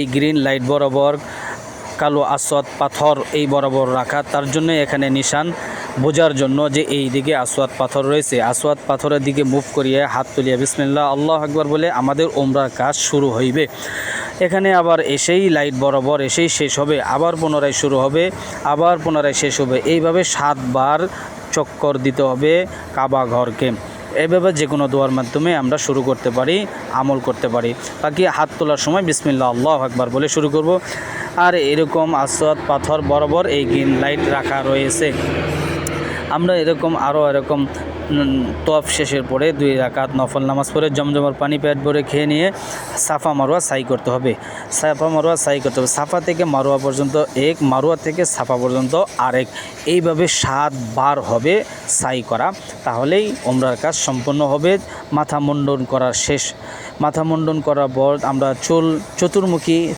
এই green light বরাবর, কালো আসওয়াদ পাথর এই বরাবর রাখা, তার জন্য এখানে নিশান বোঝার জন্য যে এই দিকে আসওয়াদ পাথর রয়েছে। আসওয়াদ পাথরের দিকে মুভ করিয়ে হাত তুলিয়া বিসমিল্লাহ, আল্লাহ আকবর বলে আমাদের ওমরার কাজ শুরু হইবে। এখানে আবার এসেই লাইট বরাবর এসেই শেষ হবে, আবার পুনরায় শুরু হবে, আবার পুনরায় শেষ হবে। এইভাবে সাতবার চক্কর দিতে হবে কাবা ঘরকে। এভাবে যে কোনো দোয়ার মাধ্যমে আমরা শুরু করতে পারি, আমল করতে পারি। বাকি হাত তোলার সময় বিসমিল্লা আল্লাহ আকবার বলে শুরু করব। আর এরকম আসওয়াদ পাথর বরাবর এই গ্রিন লাইট রাখা রয়েছে। আমরা এরকম আরও এরকম তফ শেষের পরে দুই রাকাত নফল নামাজ পড়ে জমজমার পানি পেট ভরে খেয়ে নিয়ে সাফা মারোয়া সাই করতে হবে। সাফা মারোয়া সাই করতে হবে। সাফা থেকে মারোয়া পর্যন্ত এক, মারোয়া থেকে সাফা পর্যন্ত আরেক। এইভাবে সাত বার হবে সাই করা। তাহলেই ওমরার কাজ সম্পন্ন হবে। মাথা মুন্ডন করার শেষ, মাথা মুন্ডন করার পর আমরা চুল, চতুর্মুখী